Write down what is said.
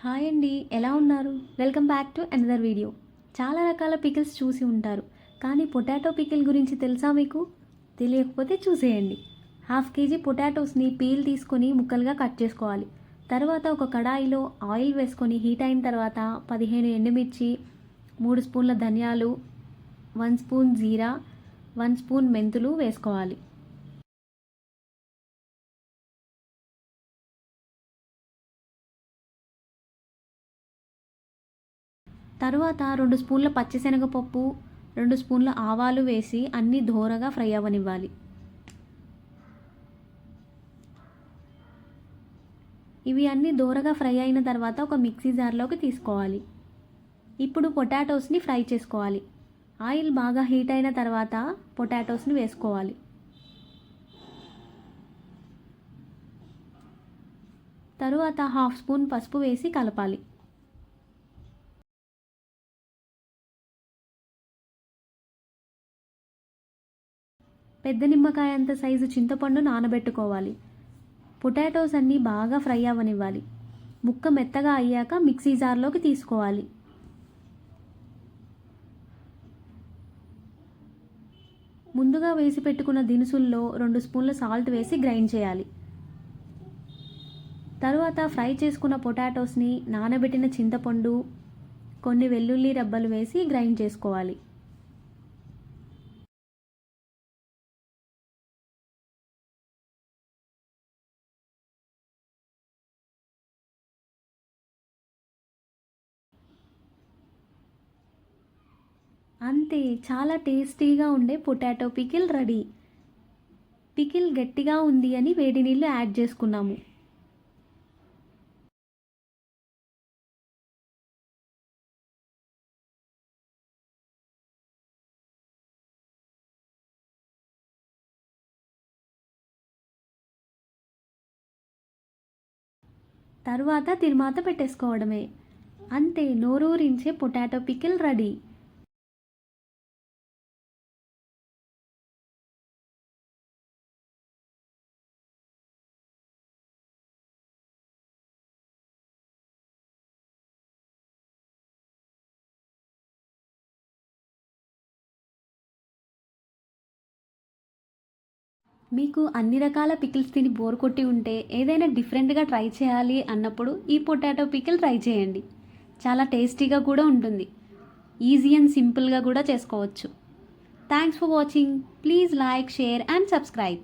Hi అండి ఎలా ఉన్నారు? Welcome back to another video. చాలా రకాల పికిల్స్ చూసి ఉంటారు కానీ పొటాటో పికిల్ గురించి తెలుసా మీకు? తెలియకపోతే చూసేయండి. హాఫ్ కేజీ పొటాటోస్ని పీల్ తీసుకొని ముక్కలుగా కట్ చేసుకోవాలి. తర్వాత ఒక కడాయిలో ఆయిల్ వేసుకొని హీట్ అయిన తర్వాత పదిహేను ఎండుమిర్చి మూడు స్పూన్ల ధనియాలు one spoon jeera one spoon మెంతులు వేసుకోవాలి. తరువాత రెండు స్పూన్ల పచ్చిశనగపప్పు రెండు స్పూన్ల ఆవాలు వేసి అన్నీ దోరగా ఫ్రై అవ్వనివ్వాలి. ఇవి అన్నీ దోరగా ఫ్రై అయిన తర్వాత ఒక మిక్సీ జార్లోకి తీసుకోవాలి. ఇప్పుడు పొటాటోస్ని ఫ్రై చేసుకోవాలి. ఆయిల్ బాగా హీట్ అయిన తర్వాత పొటాటోస్ని వేసుకోవాలి. తరువాత హాఫ్ స్పూన్ పసుపు వేసి కలపాలి. పెద్ద నిమ్మకాయ అంత సైజు చింతపండు నానబెట్టుకోవాలి. పొటాటోస్ అన్నీ బాగా ఫ్రై అవ్వనివ్వాలి ముక్క మెత్తగా అయ్యాక మిక్సీ జార్లోకి తీసుకోవాలి. ముందుగా వేసి పెట్టుకున్న దినుసుల్లో రెండు స్పూన్ల సాల్ట్ వేసి గ్రైండ్ చేయాలి. తరువాత ఫ్రై చేసుకున్న పొటాటోస్ని నానబెట్టిన చింతపండు కొన్ని వెల్లుల్లి రబ్బలు వేసి గ్రైండ్ చేసుకోవాలి. అంతే చాలా టేస్టీగా ఉండే పొటాటో పికిల్ రెడీ. పికిల్ గట్టిగా ఉంది అని వేడి నీళ్ళు యాడ్ చేసుకున్నాము. తరువాత తిరుమాత పెట్టేసుకోవడమే. అంతే నోరూరించే పొటాటో పికిల్ రెడీ. మీకు అన్ని రకాల పికిల్స్ తిని బోర్ కొట్టి ఉంటే ఏదైనా డిఫరెంట్గా ట్రై చేయాలి అన్నప్పుడు ఈ పొటాటో పికిల్ ట్రై చేయండి. చాలా టేస్టీగా కూడా ఉంటుంది. ఈజీ అండ్ సింపుల్గా కూడా చేసుకోవచ్చు. Thanks for watching please like share and subscribe